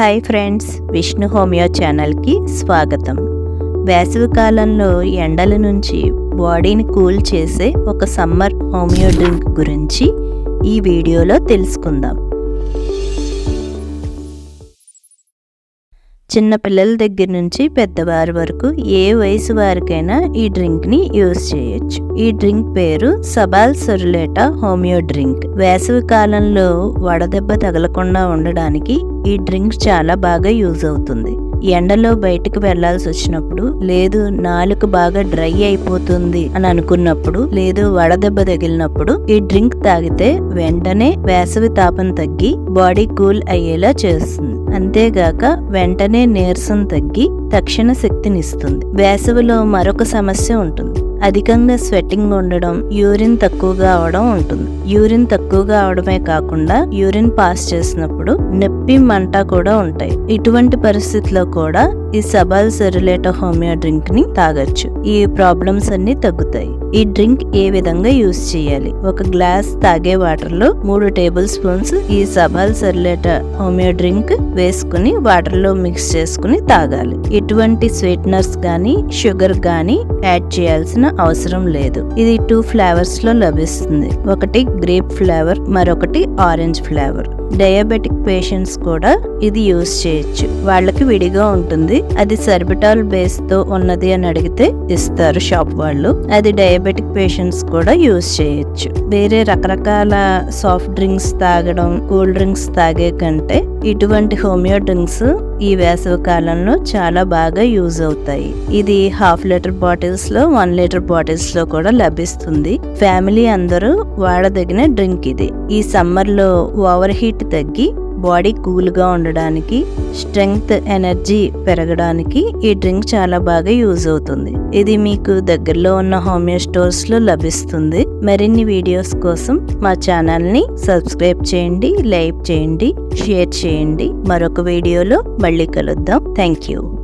Hi friends Vishnu homeo ఛానల్కి స్వాగతం. వేసవి కాలంలో ఎండల నుంచి బాడీని కూల్ చేసే ఒక సమ్మర్ హోమియో డ్రింక్ గురించి ఈ వీడియోలో తెలుసుకుందాం. చిన్న పిల్లల దగ్గర నుంచి పెద్దవారి వరకు ఏ వయసు వారికైనా ఈ డ్రింక్ని యూజ్ చేయొచ్చు. ఈ డ్రింక్ పేరు సబాల్ సొరులేటా హోమియో డ్రింక్. వేసవి కాలంలో వడదెబ్బ తగలకుండా ఉండడానికి ఈ డ్రింక్ చాలా బాగా యూజ్ అవుతుంది. ఎండలో బయటకు వెళ్ళాల్సి వచ్చినప్పుడు లేదు నాలుక బాగా డ్రై అయిపోతుంది అని అనుకున్నప్పుడు లేదు వడదెబ్బ తగిలినప్పుడు ఈ డ్రింక్ తాగితే వెంటనే వేసవి తాపం తగ్గి బాడీ కూల్ అయ్యేలా చేస్తుంది. అంతేగాక వెంటనే నీరసం తగ్గి తక్షణ శక్తినిస్తుంది. వేసవిలో మరొక సమస్య ఉంటుంది. అధికంగా స్వెట్టింగ్ ఉండడం యూరిన్ తక్కువగా అవడం ఉంటుంది. యూరిన్ తక్కువగా అవడమే కాకుండా యూరిన్ పాస్ చేసినప్పుడు నొప్పి మంట కూడా ఉంటాయి. ఇటువంటి పరిస్థితిలో కూడా ఈ సబాల్ సెరులేటో హోమియో డ్రింక్ని తాగొచ్చు. ఈ ప్రాబ్లమ్స్ అన్ని తగ్గుతాయి. ఈ డ్రింక్ ఏ విధంగా యూస్ చేయాలి? ఒక గ్లాస్ తాగే వాటర్లో మూడు టేబుల్ స్పూన్స్ ఈ సబాల్ సెరులేటో హోమియో డ్రింక్ వేసుకుని వాటర్లో మిక్స్ చేసుకుని తాగాలి. ఎటువంటి స్వీట్నర్స్ కానీ షుగర్ కానీ యాడ్ చేయాల్సిన అవసరం లేదు. ఇది టూ ఫ్లేవర్స్లో లభిస్తుంది. ఒకటి గ్రేప్ ఫ్లేవర్ మరొకటి ఆరెంజ్ ఫ్లేవర్ డయాబెటిక్ పేషెంట్స్ కూడా ఇది యూస్ చేయొచ్చు. వాళ్ళకి విడిగా ఉంటుంది. అది సర్బిటాల్ బేస్తో ఉన్నది అని అడిగితే ఇస్తారు షాప్ వాళ్ళు. అది డయాబెటిక్ పేషెంట్స్ కూడా యూస్ చేయొచ్చు. వేరే రకరకాల సాఫ్ట్ డ్రింక్స్ తాగడం కూల్ డ్రింక్స్ తాగే కంటే ఇటువంటి హోమియో డ్రింక్స్ ఈ వేసవి కాలంలో చాలా బాగా యూజ్ అవుతాయి. ఇది హాఫ్ లీటర్ బాటిల్స్లో వన్ లీటర్ బాటిల్స్లో కూడా లభిస్తుంది. ఫ్యామిలీ అందరూ వాడదగిన డ్రింక్ ఇది. ఈ సమ్మర్లో ఓవర్ హీట్ తగ్గి బాడీ కూల్గా ఉండడానికి స్ట్రెంగ్త్ ఎనర్జీ పెరగడానికి ఈ డ్రింక్ చాలా బాగా యూజ్ అవుతుంది. ఇది మీకు దగ్గరలో ఉన్న హోమియో స్టోర్స్లో లభిస్తుంది. మరిన్ని వీడియోస్ కోసం మా ఛానల్ని సబ్స్క్రైబ్ చేయండి లైక్ చేయండి షేర్ చేయండి. మరొక వీడియోలో మళ్ళీ కలుద్దాం. Thank you